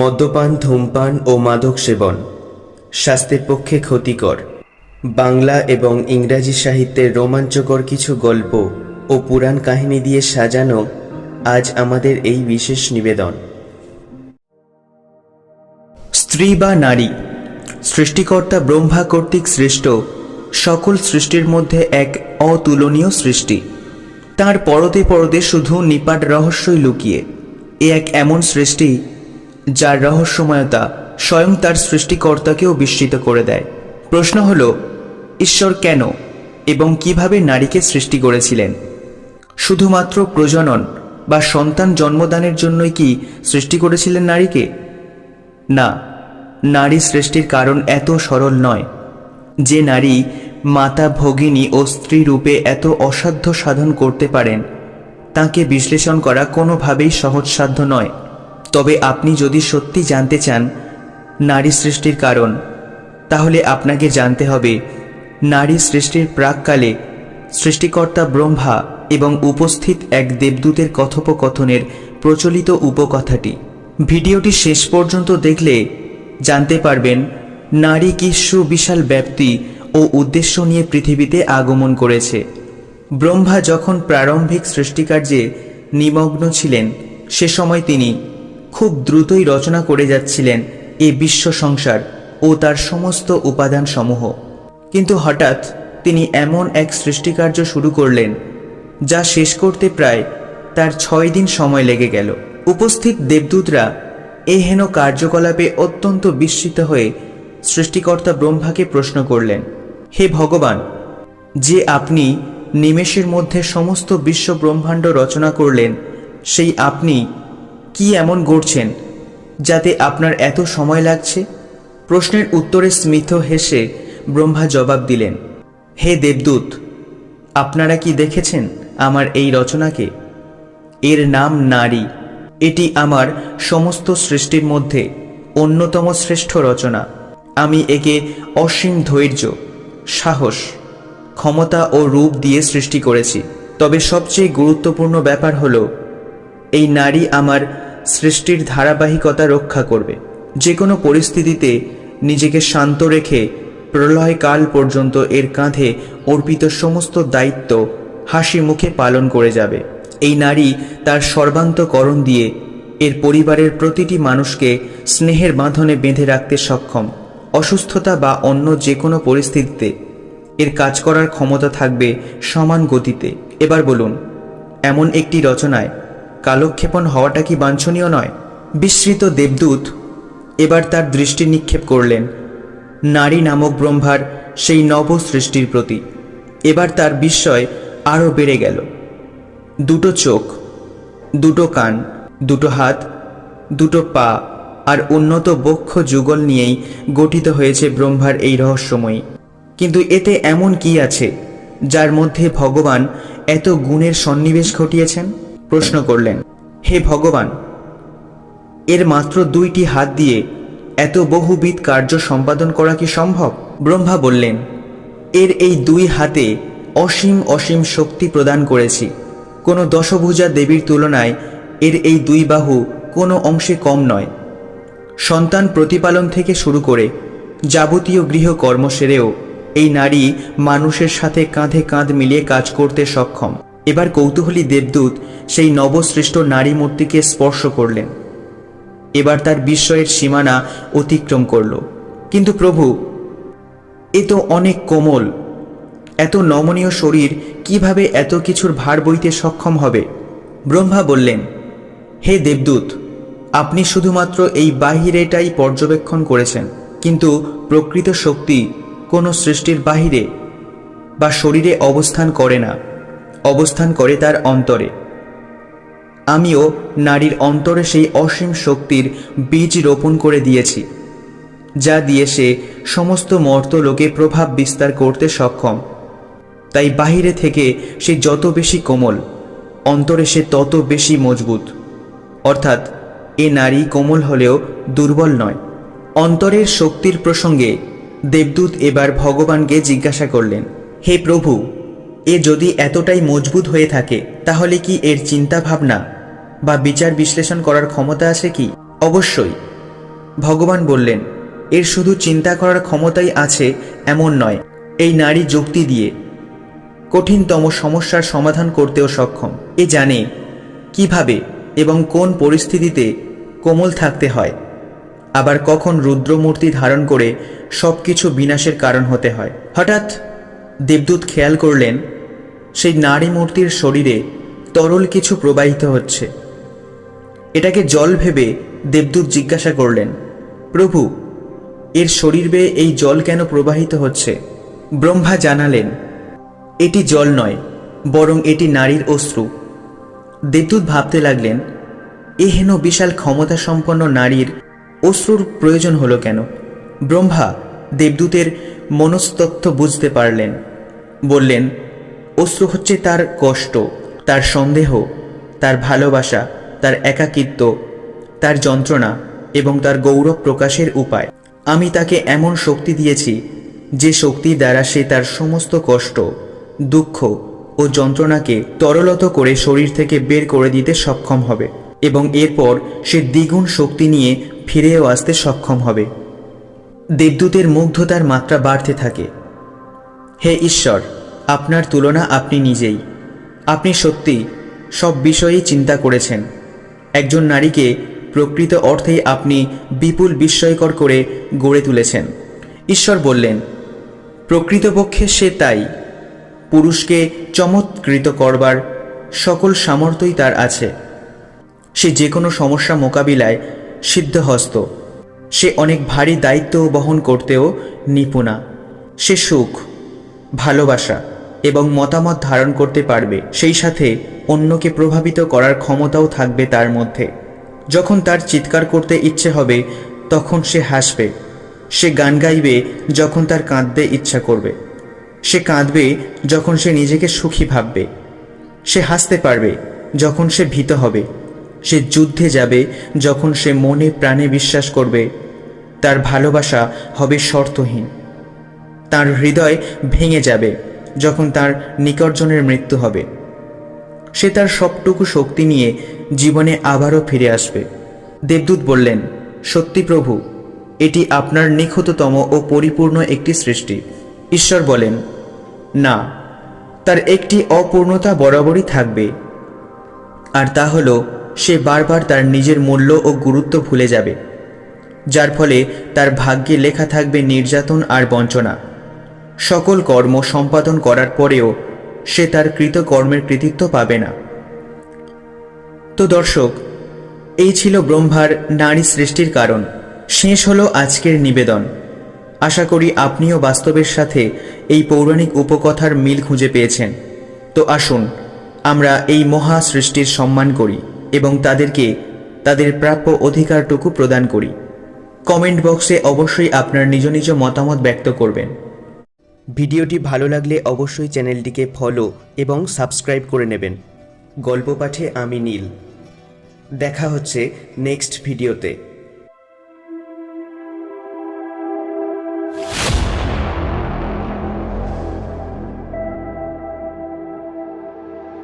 মদ্যপান, ধূমপান ও মাদক সেবন স্বাস্থ্যের পক্ষে ক্ষতিকর। বাংলা এবং ইংরাজি সাহিত্যের রোমাঞ্চকর কিছু গল্প ও পুরাণ কাহিনী দিয়ে সাজানো আজ আমাদের এই বিশেষ নিবেদন। স্ত্রী বা নারী, সৃষ্টিকর্তা ব্রহ্মা কর্তৃক সৃষ্ট সকল সৃষ্টির মধ্যে এক অতুলনীয় সৃষ্টি। তার পরতে পরতে শুধু নিপাট রহস্যই লুকিয়ে, এ এক এমন সৃষ্টি যার রহস্যময়তা স্বয়ং তার সৃষ্টিকর্তাকেও বিস্মিত করে দেয়। প্রশ্ন হল, ঈশ্বর কেন এবং কীভাবে নারীকে সৃষ্টি করেছিলেন? শুধুমাত্র প্রজনন বা সন্তান জন্মদানের জন্যই কি সৃষ্টি করেছিলেন নারীকে? না, নারী সৃষ্টির কারণ এত সরল নয় যে নারী মাতা, ভগিনী ও স্ত্রী রূপে এত অসাধ্য সাধন করতে পারেন। তাকে বিশ্লেষণ করা কোনোভাবেই সহজসাধ্য নয়। তবে আপনি যদি সত্যি জানতে চান নারী সৃষ্টির কারণ, তাহলে আপনাকে জানতে হবে নারী সৃষ্টির প্রাককালে সৃষ্টিকর্তা ব্রহ্মা এবং উপস্থিত এক দেবদূতের কথোপকথনের প্রচলিত উপকথাটি। ভিডিওটি শেষ পর্যন্ত দেখলে জানতে পারবেন নারী কি সুবিশাল ব্যাপ্তি ও উদ্দেশ্য নিয়ে পৃথিবীতে আগমন করেছে। ব্রহ্মা যখন প্রারম্ভিক সৃষ্টিকার্যে নিমগ্ন ছিলেন, সে সময় তিনি খুব দ্রুতই রচনা করে যাচ্ছিলেন এই বিশ্ব সংসার ও তার সমস্ত উপাদান সমূহ কিন্তু হঠাৎ তিনি এমন এক সৃষ্টিকার্য শুরু করলেন, যা শেষ করতে প্রায় তার ছয় দিন সময় লেগে গেল। উপস্থিত দেবদূতরা এ হেন কার্যকলাপে অত্যন্ত বিস্মিত হয়ে সৃষ্টিকর্তা ব্রহ্মাকে প্রশ্ন করলেন, হে ভগবান, যে আপনি নিমেষের মধ্যে সমস্ত বিশ্ব ব্রহ্মাণ্ড রচনা করলেন, সেই আপনি এমন গড়ছেন যাতে আপনার এত সময় লাগছে? প্রশ্নের উত্তরে স্মিত হেসে ব্রহ্মা জবাব দিলেন, হে দেবদূত, আপনারা কি দেখেছেন আমার এই রচনাকে? এর নাম নারী। এটি আমার সমস্ত সৃষ্টির মধ্যে অন্যতম শ্রেষ্ঠ রচনা। আমি একে অসীম ধৈর্য, সাহস, ক্ষমতা ও রূপ দিয়ে সৃষ্টি করেছি। তবে সবচেয়ে গুরুত্বপূর্ণ ব্যাপার হলো, এই নারী আমার সৃষ্টির ধারাবাহিকতা রক্ষা করবে। যে কোনো পরিস্থিতিতে নিজেকে শান্ত রেখে প্রলয়কাল পর্যন্ত এর কাঁধে অর্পিত সমস্ত দায়িত্ব হাসি মুখে পালন করে যাবে। এই নারী তার সর্বান্তকরণ দিয়ে এর পরিবারের প্রতিটি মানুষকে স্নেহের বাঁধনে বেঁধে রাখতে সক্ষম। অসুস্থতা বা অন্য যে কোনো পরিস্থিতিতে এর কাজ করার ক্ষমতা থাকবে সমান গতিতে। এবার বলুন, এমন একটি রচনায় কালক্ষেপণ হওয়াটা কি বাঞ্ছনীয় নয়? বিস্মৃত দেবদূত এবার তার দৃষ্টি নিক্ষেপ করলেন। নারী নামক ব্রহ্মার সেই নব সৃষ্টির প্রতি। এবার তার বিস্ময় আরও বেড়ে গেল। দুটো চোখ, দুটো কান, দুটো হাত, দুটো পা আর উন্নত বক্ষ যুগল নিয়েই গঠিত হয়েছে ব্রহ্মার এই রহস্যময়ী। কিন্তু এতে এমন কি আছে, যার মধ্যে ভগবান এত গুণের সন্নিবেশ ঘটিয়েছেন? প্রশ্ন করলেন, হে ভগবান, এর মাত্র দুইটি হাত দিয়ে এত বহুবিধ কার্য সম্পাদন করা কি সম্ভব? ব্রহ্মা বললেন, এর এই দুই হাতে অসীম অসীম শক্তি প্রদান করেছি। কোনো দশভুজা দেবীর তুলনায় এর এই দুই বাহু কোনো অংশে কম নয়। সন্তান প্রতিপালন থেকে শুরু করে যাবতীয় গৃহকর্ম সেরেও এই নারী মানুষের সাথে কাঁধে কাঁধ মিলিয়ে কাজ করতে সক্ষম। এবার কৌতূহলী দেবদূত সেই নবসৃষ্ট নারী মূর্তিকে স্পর্শ করলেন। এবার তার বিস্ময়ের সীমানা অতিক্রম করল। কিন্তু প্রভু, এ তো অনেক কোমল। এত নমনীয় শরীর কীভাবে এত কিছুর ভার বইতে সক্ষম হবে? ব্রহ্মা বললেন, হে দেবদূত, আপনি শুধুমাত্র এই বাহিরেটাই পর্যবেক্ষণ করেছেন। কিন্তু প্রকৃত শক্তি কোনো সৃষ্টির বাহিরে বা শরীরে অবস্থান করে না। অবস্থান করে তার অন্তরে। আমিও নারীর অন্তরে সেই অসীম শক্তির বীজ রোপণ করে দিয়েছি, যা দিয়ে সে সমস্ত মর্তলোকে প্রভাব বিস্তার করতে সক্ষম। তাই বাহিরে থেকে সে যত বেশি কোমল, অন্তরে সে তত বেশি মজবুত। অর্থাৎ এ নারী কোমল হলেও দুর্বল নয়। অন্তরের শক্তির প্রসঙ্গে দেবদূত এবার ভগবানকে জিজ্ঞাসা করলেন, হে প্রভু এ যদি এতটাই মজবুত হয়ে থাকে, তাহলে কি এর চিন্তা ভাবনা বা বিচার বিশ্লেষণ করার ক্ষমতা আছে কি? অবশ্যই। ভগবান বললেন, এর শুধু চিন্তা করার ক্ষমতাই আছে এমন নয়, এই নারী যুক্তি দিয়ে কঠিনতম সমস্যার সমাধান করতেও সক্ষম। এ জানে কীভাবে এবং কোন পরিস্থিতিতে কোমল থাকতে হয়। আবার কখন রুদ্রমূর্তি ধারণ করে সব কিছু বিনাশের কারণ হতে হয়। হঠাৎ দেবদূত খেয়াল করলেন সেই নারী মূর্তির শরীরে তরল কিছু প্রবাহিত হচ্ছে। এটাকে জল ভেবে দেবদূত জিজ্ঞাসা করলেন, প্রভু, এর শরীর বেয়ে এই জল কেন প্রবাহিত হচ্ছে? ব্রহ্মা জানালেন, এটি জল নয়, বরং এটি নারীর অশ্রু। দেবদূত ভাবতে লাগলেন, এ হেন বিশাল ক্ষমতা সম্পন্ন নারীর অশ্রুর প্রয়োজন হলো কেন? ব্রহ্মা দেবদূতের মনস্তত্ত্ব বুঝতে পারলেন, বললেন অশ্রু হচ্ছে তার কষ্ট, তার সন্দেহ, তার ভালোবাসা, তার একাকিত্ব, তার যন্ত্রণা এবং তার গৌরব প্রকাশের উপায়। আমি তাকে এমন শক্তি দিয়েছি, যে শক্তি দ্বারা সে তার সমস্ত কষ্ট, দুঃখ ও যন্ত্রণাকে তরলত করে শরীর থেকে বের করে দিতে সক্ষম হবে এবং এরপর সে দ্বিগুণ শক্তি নিয়ে ফিরেও আসতে সক্ষম হবে। দেবদূতের মুগ্ধতার মাত্রা বাড়তে থাকে। হে ঈশ্বর আপনার তুলনা আপনি নিজেই। আপনি সত্যি সব বিষয়েই চিন্তা করেছেন। একজন নারীকে প্রকৃত অর্থেই আপনি বিপুল বিস্ময়কর করে গড়ে তুলেছেন। ঈশ্বর বললেন, প্রকৃতপক্ষে সে তাই। পুরুষকে চমৎকৃত করবার সকল সামর্থ্যই তার আছে। সে যে কোনো সমস্যা মোকাবিলায় সিদ্ধহস্ত। সে অনেক ভারী দায়িত্ব বহন করতেও নিপুণা। সে সুখ, ভালোবাসা এবং মতামত ধারণ করতে পারবে। সেই সাথে অন্যকে প্রভাবিত করার ক্ষমতাও থাকবে তার মধ্যে। যখন তার চিৎকার করতে ইচ্ছে হবে, তখন সে হাসবে। সে গান গাইবে যখন তার কাঁদতে ইচ্ছা করবে। সে কাঁদবে যখন সে নিজেকে সুখী ভাববে। সে হাসতে পারবে যখন সে ভীত হবে। সে যুদ্ধে যাবে যখন সে মনে প্রাণে বিশ্বাস করবে। তার ভালোবাসা হবে শর্তহীন। তার হৃদয় ভেঙে যাবে। যখন তার নিকটজনের মৃত্যু হবে। সে তার সবটুকু শক্তি নিয়ে জীবনে আবারও ফিরে আসবে। দেবদূত বললেন, সত্যি প্রভু, এটি আপনার নিখুঁততম ও পরিপূর্ণ একটি সৃষ্টি। ঈশ্বর বলেন, না, তার একটি অপূর্ণতা বরাবরই থাকবে। আর তা হল, সে বারবার তার নিজের মূল্য ও গুরুত্ব ভুলে যাবে, যার ফলে তার ভাগ্যে লেখা থাকবে নির্যাতন আর বঞ্চনা। সকল কর্ম সম্পাদন করার পরেও সে তার কৃত কর্মের কৃতিত্ব পাবে না। তো দর্শক, এই ছিল ব্রহ্মার নারী সৃষ্টির কারণ। শেষ হলো আজকের নিবেদন। আশা করি আপনিও বাস্তবের সাথে এই পৌরাণিক উপকথার মিল খুঁজে পেয়েছেন। তো আসুন, আমরা এই মহা সৃষ্টির সম্মান করি এবং তাদেরকে তাদের প্রাপ্য অধিকারটুকু প্রদান করি। কমেন্ট বক্সে অবশ্যই আপনার নিজ নিজ মতামত ব্যক্ত করবেন। ভিডিওটি ভালো লাগলে অবশ্যই চ্যানেলটিকে ফলো এবং সাবস্ক্রাইব করে নেবেন। গল্প পাঠে আমি নীল। দেখা হচ্ছে নেক্সট ভিডিওতে